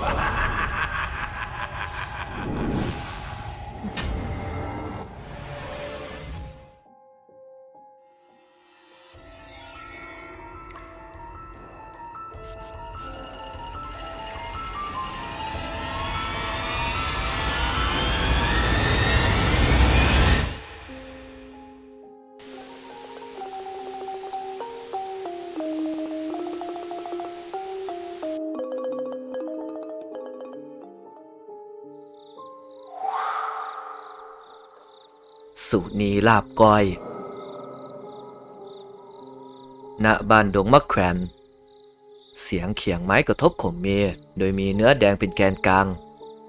Ha ha ha! สุนีลาบก้อย ณ บ้านดงมะแขวน เสียงเขียงไม้กระทบขมเมฆโดยมีเนื้อแดงเป็นแกนกลาง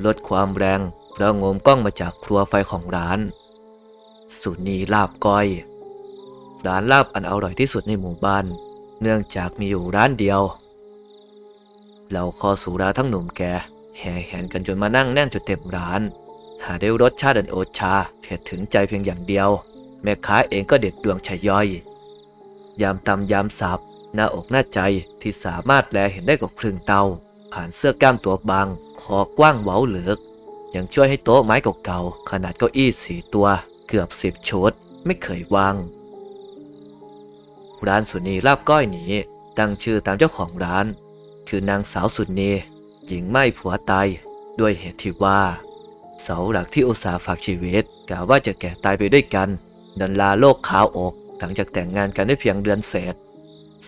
ลดความแรงเพราะงมกล้องมาจากครัวไฟของร้าน สุนีลาบก้อย ร้านลาบอันอร่อยที่สุดในหมู่บ้าน เนื่องจากมีอยู่ร้านเดียวเราคอสุราทั้งหนุ่มแกแห่แหนกันจนมานั่งแน่นจนเต็มร้าน หาได้รสชาติอันโอชาเผ็ดถึงใจเพียงอย่างเดียว แม่ค้าเองก็เด็ดดวงชะย่อย ยามตำยามสับหน้าอกหน้าใจที่สามารถแลเห็นได้กับครึ่งเตา ผ่านเสื้อกล้ามตัวบาง คอกว้างเว้าเหลือกยังช่วยให้โต๊ะไม้เก่าๆขนาดเก้าอี้สี่ตัว เกือบสิบชุดไม่เคยวางร้านสุนีลาบก้อยหนีตั้งชื่อตามเจ้าของร้าน คือนางสาวสุนีหญิงไม่ผัวตายด้วยเหตุที่ว่า เสาหลักที่อุตสาห์ฝากชีวิตกะว่าจะแก่ตายไปด้วยกัน ดันลาโลกขาวอก หลังจากแต่งงานกันได้เพียงเดือนเศษ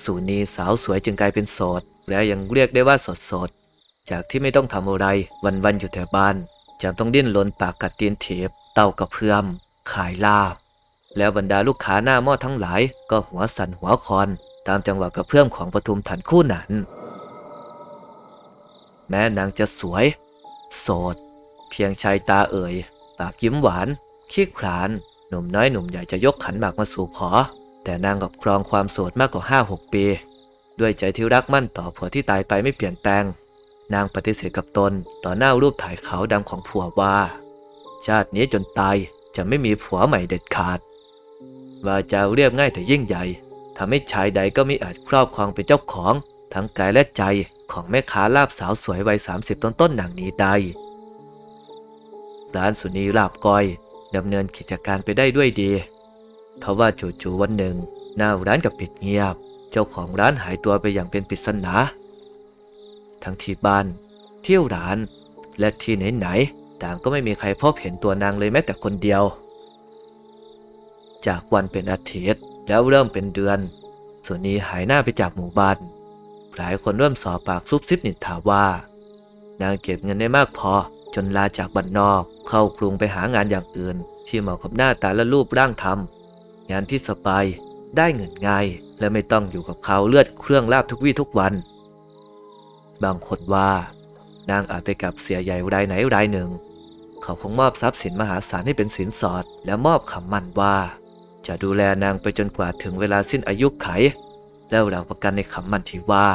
สุนีสาวสวยจึงกลายเป็นโสด และยังเรียกได้ว่าสดสด จากที่ไม่ต้องทำอะไร วันๆอยู่แต่บ้านจำต้องดิ้นรนปากกัดตีนเถีบเต้ากระเพื่อม ขายลาบ แล้วบรรดาลูกค้าหน้าหม้อทั้งหลาย ก็หัวสั่นหัวคอน ตามจังหวะกระเพื่อมของปทุมถันคู่นั้น แม้นางจะสวย โสด เพียงชายตาเอ่ยปากยิ้มหวานขี้คลาน หนุ่มน้อยหนุ่มใหญ่จะยกขันหมากมาสู่ขอ แต่นางกับครองความโสดมากกว่าห้าหกปี ด้วยใจที่รักมั่นต่อผัวที่ตายไปไม่เปลี่ยนแปลง นางปฏิเสธกับตนต่อหน้ารูปถ่ายขาวดำของผัวว่า ชาตินี้จนตายจะไม่มีผัวใหม่เด็ดขาดว่าจะเรียบง่ายแต่ยิ่งใหญ่ทำให้ชายใดก็ไม่อาจครอบครองเป็นเจ้าของ ทั้งกายและใจของแม่ค้าลาบสาวสวยวัย30 ต้นต้นๆหนังนี้ได้ ร้านสุนีลาบก้อยดำเนินกิจการไปได้ด้วยดีทว่าจู่ๆวันหนึ่ง หน้าร้านกับปิดเงียบ เจ้าของร้านหายตัวไปอย่างเป็นปริศนา ทั้งที่บ้าน เที่ยวร้าน และที่ไหนๆต่างก็ไม่มีใครพบเห็นตัวนางเลยแม้แต่คนเดียว จากวันเป็นอาทิตย์แล้วเริ่มเป็นเดือนส่วนนี้หายหน้าไปจากหมู่บ้านหลายคนเริ่มสอบปากซุบซิบนินทาว่า นางเก็บเงินได้มากพอ จนลาจากบ้านนอก เข้ากรุงไปหางานอย่างอื่น ที่เหมาะกับหน้าตาและรูปร่างทำงานที่สบายได้เงินง่าย และไม่ต้องอยู่กับเขาเลือดเครื่องลาบทุกวี่ทุกวัน บางคนว่านางอาจไปกับเสียใหญ่รายไหนรายหนึ่ง เขาคงมอบทรัพย์สินมหาศาลให้เป็นสินสอด และมอบคำมั่นว่า จะดูแลนางไปจนกว่าถึงเวลาสิ้นอายุไข แล้วหลักประกันในคำมั่นที่ว่า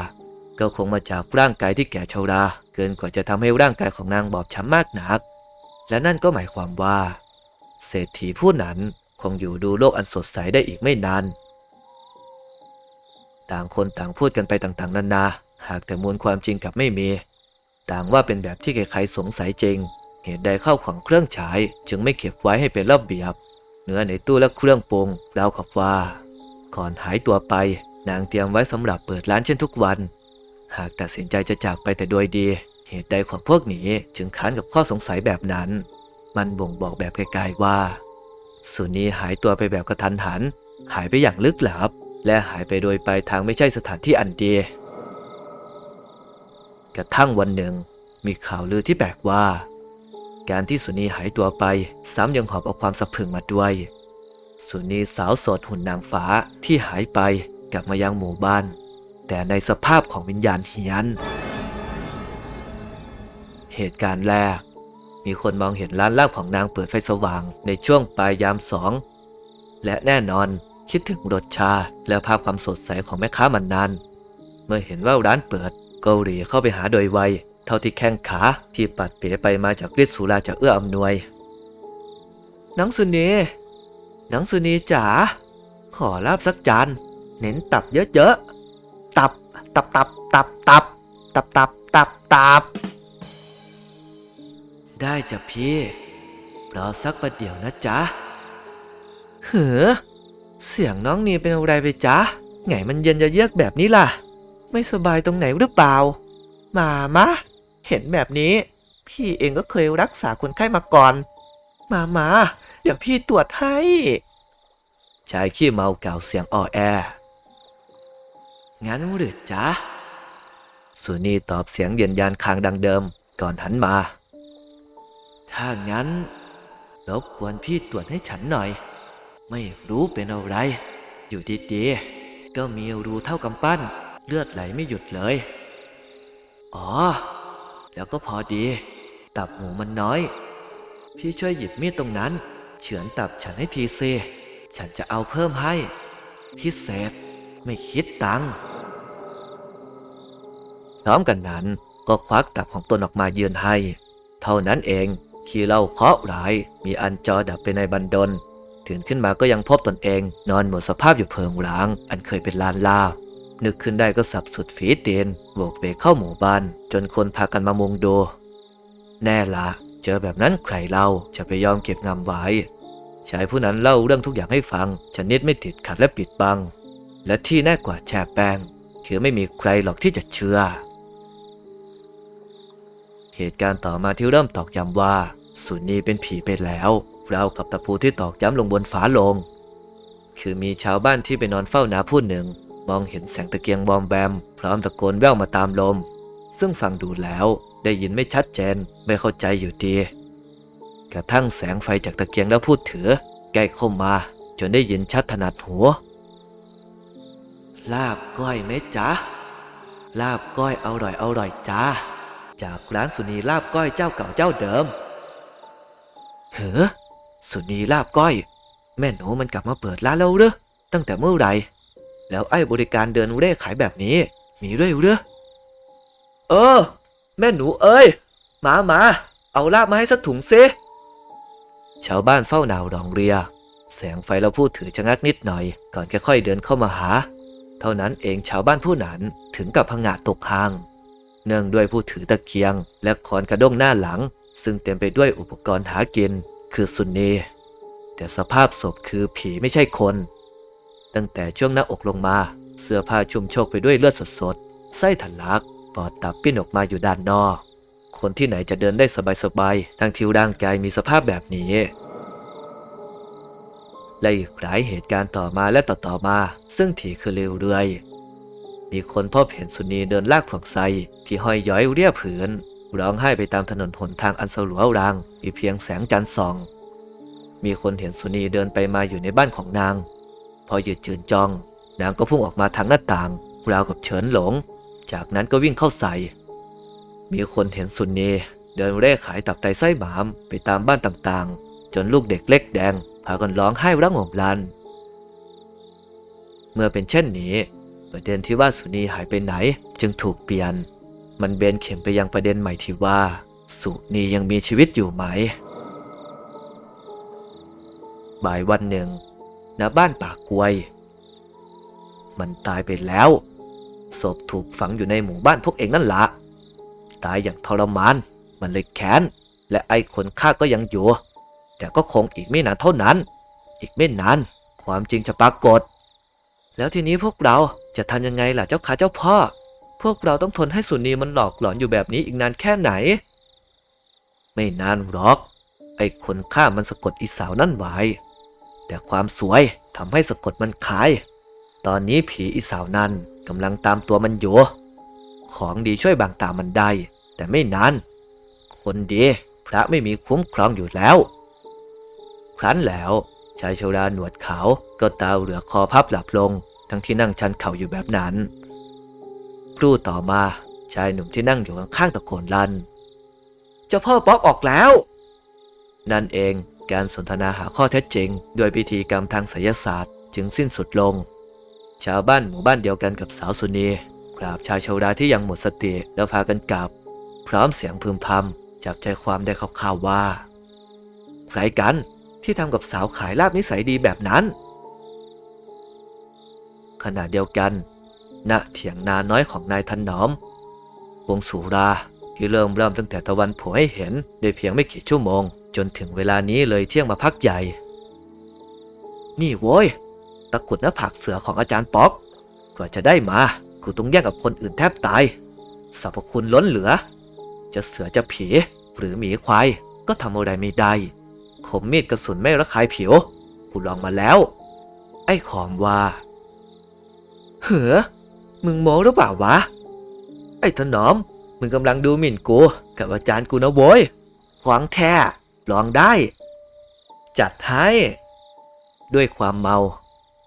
ก็คงมาจากร่างกายที่แก่ชราเกินกว่าจะทำให้ร่างกายของนางบอบช้ำมากนัก และนั่นก็หมายความว่า เศรษฐีผู้นั้นคงอยู่ดูโลกอันสดใสได้อีกไม่นาน ต่างคนต่างพูดกันไปต่างๆนานา หากแต่มูลความจริงกลับไม่มี ต่างว่าเป็นแบบที่ใครๆสงสัยจริง เหตุใดเข้าของเครื่องฉายจึงไม่เก็บไว้ให้เป็นระเบียบ เนื้อในตู้และเครื่องปรุงเล่ากับว่า ก่อนหายตัวไป นางเตรียมไว้สำหรับเปิดร้านเช่นทุกวัน หากตัดสินใจจะจากไปแต่โดยดี เหตุใดของพวกนี้จึงค้านกับข้อสงสัยแบบนั้น มันบ่งบอกแบบไกลๆว่า สุนีหายตัวไปแบบกระทันหัน หายไปอย่างลึกลับ และหายไปโดยไปทางไม่ใช่สถานที่อันดี กระทั่งวันหนึ่ง มีข่าวลือที่แปลกว่า การที่สุนีหายตัวไป ซ้ำยังหอบเอาความสะพรึงมาด้วย สุนีสาวโสดหุ่นนางฟ้าที่หายไปกลับมายังหมู่บ้าน แต่ในสภาพของวิญญาณเฮียน เหตุการณ์แรก มีคนมองเห็นร้านลาบของนางเปิดไฟสว่างในช่วงปลายยามสอง และแน่นอนคิดถึงรสชาติและภาพความสดใสของแม่ค้ามันนันเมื่อเห็นว่าร้านเปิดเกาหลีเข้าไปหาโดยไว เท่าที่แข้งขาที่ปัดเป๋ไปมาจากฤทธิ์สุราจะเอื้ออำนวยนังสุนีนังสุนีจ๋าขอลาบสักจานเน้นตับเยอะๆ ตับ ตับตับตับตับ ตับตับตับตับ ได้จ้ะพี่รอสักประเดี๋ยวนะจ๊ะ เหือเสียงน้องนีเป็นอะไรไปจ๊ะ ไงมันเย็นจะเยือกแบบนี้ล่ะ ไม่สบายตรงไหนหรือเปล่า มามะ เห็นแบบนี้ พี่เองก็เคยรักษาคนไข้มาก่อน มามาเดี๋ยวพี่ตรวจให้ ชายขี้เมากล่าวเสียงอ่อแอ งั้นหรือจ๊ะสุนีตอบเสียงเย็นยานคางดังเดิมก่อนหันมา ถ้างั้นรบกวนพี่ตรวจให้ฉันหน่อย ไม่รู้เป็นอะไร อยู่ดีๆก็มีรูเท่ากำปั้น เลือดไหลไม่หยุดเลย อ๋อ แล้วก็พอดี ตับหมูมันน้อย พี่ช่วยหยิบมีดตรงนั้น เฉือนตับฉันให้ทีเซฉันจะเอาเพิ่มให้ พิเศษไม่คิดตังค์ ร้อมกันนั้นก็ควักตับของตนออกมายืนให้ เท่านั้นเองขี้เล่าเคราะห์ร้ายมีอันจอดับไปในบันดลตื่นขึ้นมาก็ยังพบตนเอง นอนหมดสภาพอยู่เพิงร้าง อันเคยเป็นลานลาบนึกขึ้นได้ก็สับสุดฝีเตียนโวกเวกเข้าหมู่บ้าน จนคนพากันมามุงดู แน่ละเจอแบบนั้นใครเล่าจะไปยอมเก็บงำไว้ชายผู้นั้นเล่าเรื่องทุกอย่างให้ฟังชนิดไม่ติดขัดและปิดบัง และที่แน่กว่าแชร์แป้งคือไม่มีใครหรอกที่จะเชื่อ เหตุการณ์ต่อมาที่เริ่มตอกย้ำว่าสุนีเป็นผีไปแล้วราวกับตะปูที่ตอกย้ำลงบนฝาลง คือมีชาวบ้านที่ไปนอนเฝ้านาผู้หนึ่ง มองเห็นแสงตะเกียงบอมแบม พร้อมตะโกนแว่วมาตามลม ซึ่งฟังดูแล้วได้ยินไม่ชัดเจนไม่เข้าใจอยู่ดี กระทั่งแสงไฟจากตะเกียงแล้วพูดถือใกล้เข้ามา จนได้ยินชัดถนัดหัว ลาบก้อยไหมจ๊ะลาบก้อยอร่อยอร่อยจ้า จากร้านสุนีลาบก้อยเจ้าเก่าเจ้าเดิม เฮ้อสุนีลาบก้อย แม่หนูมันกลับมาเปิดร้านแล้วเหรือตั้งแต่เมื่อไหร่แล้วไอ้บริการเดินเร่ขายแบบนี้ มีด้วยเหรือเออ แม่หนูเอ้ยมามาเอาลาบมาให้สักถุงซิชาวบ้านเฝ้าหนาวรองเรีย แสงไฟเราพูดถือชะงักนิดหน่อย ก่อนค่อยๆเดินเข้ามาหา เท่านั้นเองชาวบ้านผู้นั้นถึงกับพงาดตกหาง เนื่องด้วยผู้ถือตะเกียง และคอนกระด้งหน้าหลัง ซึ่งเต็มไปด้วยอุปกรณ์หากิน คือสุนีแต่สภาพศพคือผีไม่ใช่คน ตั้งแต่ช่วงหน้าอกลงมา เสื้อผ้าชุ่มโชกไปด้วยเลือดสดๆไส้ทะลักปอดตับปิ้นออกมาอยู่ด้านนอก คนที่ไหนจะเดินได้สบายๆทั้งที่ร่างกายมีสภาพแบบนี้และอีกหลายเหตุการณ์ต่อมาและต่อๆมา ซึ่งถี่คือเร็วเรื่อย มีคนพบเห็นสุนีเดินลากผวกไซที่ห้อยย้อยเรียบผืนร้องไห้ไปตามถนนหนทางอันสลัวราง มีเพียงแสงจันทร์ส่อง มีคนเห็นสุนีเดินไปมาอยู่ในบ้านของนาง พอหยุดจืนจ้อง นางก็พุ่งออกมาทางหน้าต่างราวกับเฉินหลง จากนั้นก็วิ่งเข้าใส่ มีคนเห็นสุนีเดินเร่ขายตับไตไส้หมามไปตามบ้านต่างๆ จนลูกเด็กเล็กแดงพากันร้องไห้ระงมลัน เมื่อเป็นเช่นนี้ ประเด็นที่ว่าสุนีหายไปไหน จึงถูกเปลี่ยน มันเบนเข็มไปยังประเด็นใหม่ที่ว่า สุนียังมีชีวิตอยู่ไหมบ่ายวันหนึ่งณบ้านป่ากกวย มันตายไปแล้วศพถูกฝังอยู่ในหมู่บ้านพวกเองนั่นละตายอย่างทรมาน มันเลยแค้น และไอ้คนฆ่าก็ยังอยู่ แต่ก็คงอีกไม่นานเท่านั้น อีกไม่นาน ความจริงจะปรากฏ แล้วทีนี้พวกเราจะทำยังไงล่ะเจ้าขาเจ้าพ่อ พวกเราต้องทนให้สุนีมันหลอกหลอนอยู่แบบนี้อีกนานแค่ไหน ไม่นานหรอก ไอ้คนฆ่ามันสะกดอีสาวนั่นไว้ แต่ความสวยทำให้สะกดมันขาย ตอนนี้ผีอีสาวนั้นกำลังตามตัวมันอยู่ ของดีช่วยบางตามันได้ แต่ไม่นาน คนดีพระไม่มีคุ้มครองอยู่แล้ว ครั้นแล้วชายชราหนวดขาวก็ตาเหลือคอพับหลับลง ทั้งที่นั่งชันเข่าอยู่แบบนั้น ครู่ต่อมาชายหนุ่มที่นั่งอยู่ข้างๆตะโกนลันเจ้าพ่อป๊อกออกแล้ว นั่นเองการสนทนาหาข้อเท็จจริง ด้วยพิธีกรรมทางไสยศาสตร์ จึงสิ้นสุดลง ชาวบ้านหมู่บ้านเดียวกันกับสาวสุนีกราบชายชาวดาที่ยังหมดสติแล้วพากันกลับ พร้อมเสียงพึมพำจับใจความได้คร่าวๆว่า ใครกันที่ทำกับสาวขายลาบนิสัยดีแบบนั้น ขณะเดียวกันณเถียงนาน้อยของนายทันหนอม วงสุราที่เริ่มเริ่มตั้งแต่ตะวันโผล่ให้เห็นได้เพียงไม่กี่ชั่วโมง จนถึงเวลานี้เลยเที่ยงมาพักใหญ่ นี่โว้ยตะกุดหน้าผากเสือของอาจารย์ป๊อก กว่าจะได้มากูต้องแย่งกับคนอื่นแทบตายสรรพคุณล้นเหลือ จะเสือจะผีหรือหมีควายก็ทำอะไรไม่ได้คมมีดกระสุนไม่ระคายผิว กูลองมาแล้ว ไอ้ขอมว่า เหือมึงโม้หรือเปล่าวะ ไอ้ถนอม มึงกำลังดูหมิ่นกู กับอาจารย์กูนะโว้ยขวางแท้ลองได้ จัดให้ ด้วยความเมา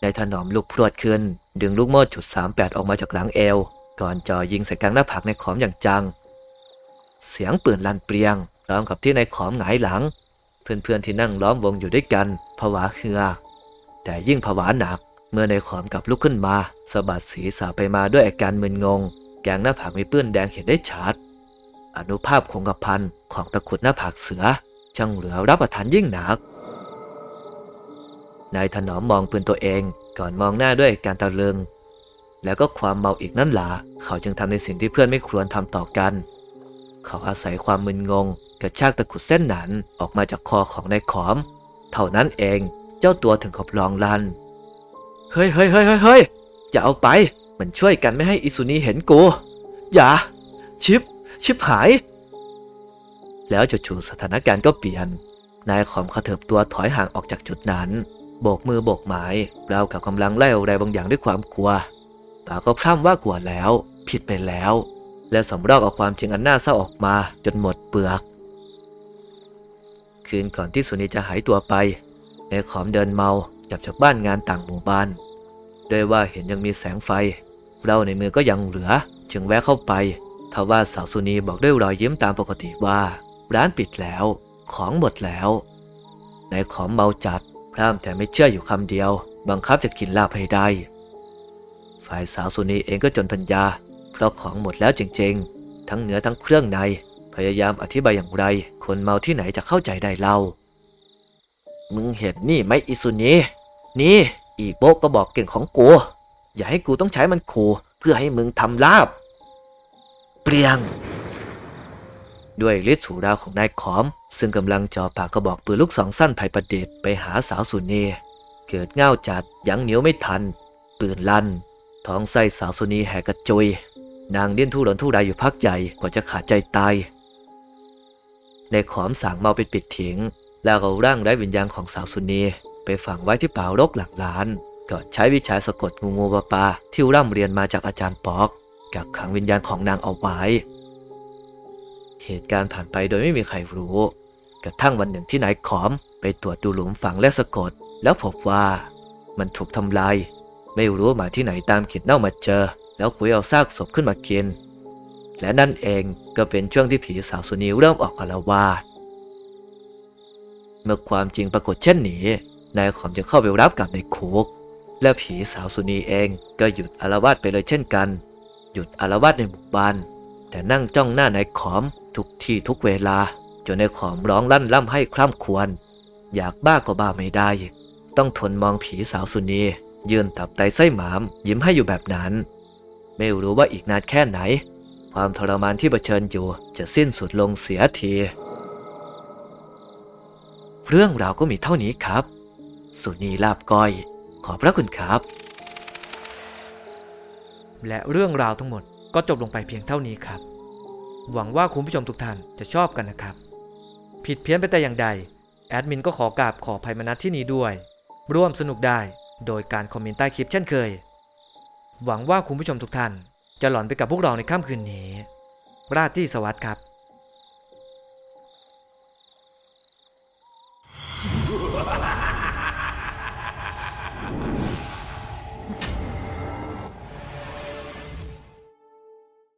นายถนอมลุกพรวดขึ้น ดึงลูกโม่จุดสามแปดออกมาจากหลังเอว ก่อนจ่อยิงใส่กลางหน้าผากในขอมอย่างจัง เสียงปืนลั่นเปรียงพร้อมกับที่นายขอมหงายหลัง เพื่อนๆที่นั่งล้อมวงอยู่ด้วยกันผวาเฮือกแต่ยิ่งผวาหนัก เมื่อในขอมกลับลุกขึ้นมาสะบัดศีรษะไปมาด้วยอาการมึนงง แกงหน้าผากมีเปื้อนแดงเห็นได้ชัดอนุภาพคงกระพันของตะกรุดหน้าผากเสือช่างเหลือรับประทานยิ่งหนักนายถนอมมองปืนตัวเองก่อนมองหน้าด้วยการตะลึง แล้วก็ความเมาอีกนั่นหละเขาจึงทำในสิ่งที่เพื่อนไม่ควรทำต่อกัน เขาอาศัยความมึนงง กระชากตะกรุดเส้นหนันออกมาจากคอของนายขอม เท่านั้นเองเจ้าตัวถึงกับรองลัน เฮ้ยเฮ้ยเฮ้ยเฮ้ยเฮ้ยอย่าเอาไป มันช่วยกันไม่ให้อิสุนีเห็นกู อย่า ชิป ชิปหาย แล้วจู่ๆสถานการณ์ก็เปลี่ยน นายขอมกระเถิบตัวถอยห่างออกจากจุดนั้น โบกมือโบกไม้ราวกับกำลังไล่อะไรบางอย่างด้วยความกลัวปาก็พร่ำว่ากลัวแล้ว ผิดไปแล้ว และสำรอกเอาความจริงอันน่าเศร้าออกมาจนหมดเปลือก คืนก่อนที่สุนีจะหายตัวไปนายขอมเดินเมา จับจากบ้านงานต่างหมู่บ้านโดยว่าเห็นยังมีแสงไฟเราในมือก็ยังเหลือ จึงแวะเข้าไปทว่าสาวสุนีบอกด้วยรอยยิ้มตามปกติว่า ร้านปิดแล้ว ของหมดแล้ว ในขอมเมาจัดพร่ำแต่ไม่เชื่ออยู่คำเดียว บังคับจะกินลาบให้ได้ ฝ่ายสาวสุนีเองก็จนปัญญา เพราะของหมดแล้วจริงๆ ทั้งเนื้อทั้งเครื่องใน พยายามอธิบายอย่างไร คนเมาที่ไหนจะเข้าใจได้เล่า มึงเห็นนี่ไหมอิสุนี นี่ อีโบกก็บอกเก่งของกู อย่าให้กูต้องใช้มันขู่เพื่อให้มึงทำลาบ เปรียง ด้วยฤทธิ์สูราของนายขอม ซึ่งกำลังจ่อปากกระบอกปืนลูกสองสั้นไทยประเดิษฐ์ไปหาสาวสุนีเกิดเง่าจัดยั้งเหนียวไม่ทัน ปืนลั่น ท้องไส้สาวสุนีแหกกระจุย นางเลี้ยนทุรนทุรายอยู่พักใหญ่กว่าจะขาดใจตายในขอมสางเมาไปปิดถิงแล้วเอาร่างไร้วิญญาณของสาวสุนี ไปฝังไว้ที่ป่ารกหลังร้าน ก่อนใช้วิชาสะกดงูงูปลาปลาที่ร่ำเรียนมาจากอาจารย์ปอก กักขังวิญญาณของนางเอาไว้ เหตุการณ์ผ่านไปโดยไม่มีใครรู้ กระทั่งวันหนึ่งที่นายขอม ไปตรวจดูหลุมฝังและสะกด แล้วพบว่ามันถูกทำลายไม่รู้มาที่ไหนตามขีดเน่ามาเจอ แล้วคุยเอาซากศพขึ้นมากิน และนั่นเองก็เป็นช่วงที่ผีสาวสุนีเริ่มออกอาละวาดเมื่อความจริงปรากฏเช่นนี้ นายขอมจึงเข้าไปรับกับในคุก และผีสาวสุนีเองก็หยุดอารวาสไปเลยเช่นกัน หยุดอารวาสในหมู่บ้าน แต่นั่งจ้องหน้านายขอมทุกที่ทุกเวลา จนนายขอมร้องลั่นล่ำให้คร่ำควร อยากบ้าก็บ้าไม่ได้ ต้องทนมองผีสาวสุนียืนตับไตไส้หมาม ยิ้มให้อยู่แบบนั้น ไม่รู้ว่าอีกนานแค่ไหน ความทรมานที่เผชิญอยู่จะสิ้นสุดลงเสียที เรื่องราวก็มีเท่านี้ครับ สุนีลาบก้อย ขอบพระคุณครับ และเรื่องราวทั้งหมดก็จบลงไปเพียงเท่านี้ครับ หวังว่าคุณผู้ชมทุกท่านจะชอบกันนะครับ ผิดเพี้ยนไปแต่อย่างใด แอดมินก็ขอกราบขอภัยมาณที่นี้ด้วย ร่วมสนุกได้โดยการคอมเมนต์ใต้คลิปเช่นเคย หวังว่าคุณผู้ชมทุกท่าน จะหลอนไปกับพวกเราในค่ำคืนนี้ ราตรีสวัสดิ์ครับ